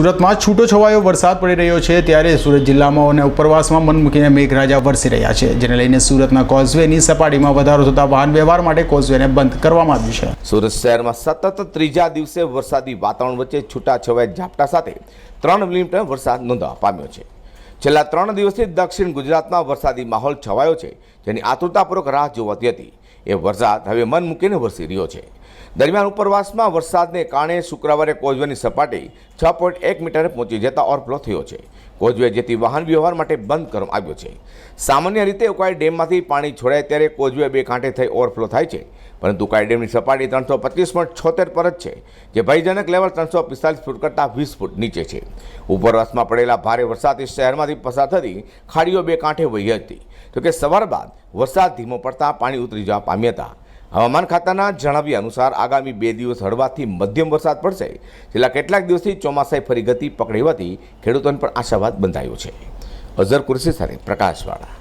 સુરતમાં છૂટો છવાયો વરસાદ પડી રહ્યો છે ત્યારે સુરત જિલ્લામાં અને ઉપરવાસમાં મન મૂકીને મેઘરાજા વરસી રહ્યા છે. જેને લઈને સુરતના કોઝવેની સપાટીમાં વધારો થતા વાહન વ્યવહાર માટે કોઝવેને બંધ કરવામાં આવ્યું છે. સુરત શહેરમાં સતત ત્રીજા દિવસે વરસાદી વાતાવરણ વચ્ચે છૂટાછવાયા ઝાપટા સાથે ત્રણ મિલીમીટર વરસાદ નોંધવા પામ્યો છે. છેલ્લા ત્રણ દિવસથી દક્ષિણ ગુજરાતમાં વરસાદી માહોલ છવાયો છે. જેની આતુરતાપૂર્વક રાહ જોવાતી હતી. એ વરસાદ હવે મન મૂકીને વરસી રહ્યો છે. દરમિયાન ઉપરવાસમાં વરસાદને કારણે શુક્રવારે કોઝવેની સપાટી છ પોઈન્ટ એક મીટરે પહોંચી જતા ઓવરફ્લો થયો છે. કોઝવે જેથી વાહન વ્યવહાર માટે બંધ કરવામાં આવ્યો છે. સામાન્ય રીતે ઉકાઈ ડેમમાંથી પાણી છોડાય ત્યારે કોઝવે બે કાંઠે થઈ ઓવરફ્લો થાય છે. પરંતુ ઉકાઈ ડેમની સપાટી ત્રણસો પચીસ પોઈન્ટ છોતેર પર જ છે, જે ભયજનક લેવલ ત્રણસો પિસ્તાલીસ ફૂટ કરતાં વીસ ફૂટ નીચે છે. ઉપરવાસમાં પડેલા ભારે વરસાદથી શહેરમાંથી પસાર થતી ખાડીઓ બે કાંઠે વહી હતી. જોકે સવાર બાદ વરસાદ ધીમો પડતા પાણી ઉતરી જવા પામ્યા હતા. હવામાન ખાતાના જણાવ્યા અનુસાર આગામી બે દિવસ હળવાથી મધ્યમ વરસાદ પડશે. છેલ્લા કેટલાક દિવસથી ચોમાસાએ ફરી ગતિ પકડી હોવાથી ખેડૂતોને પણ આશાવાદ બંધાયો છે. અઝર કુરશી સાથે પ્રકાશવાળા.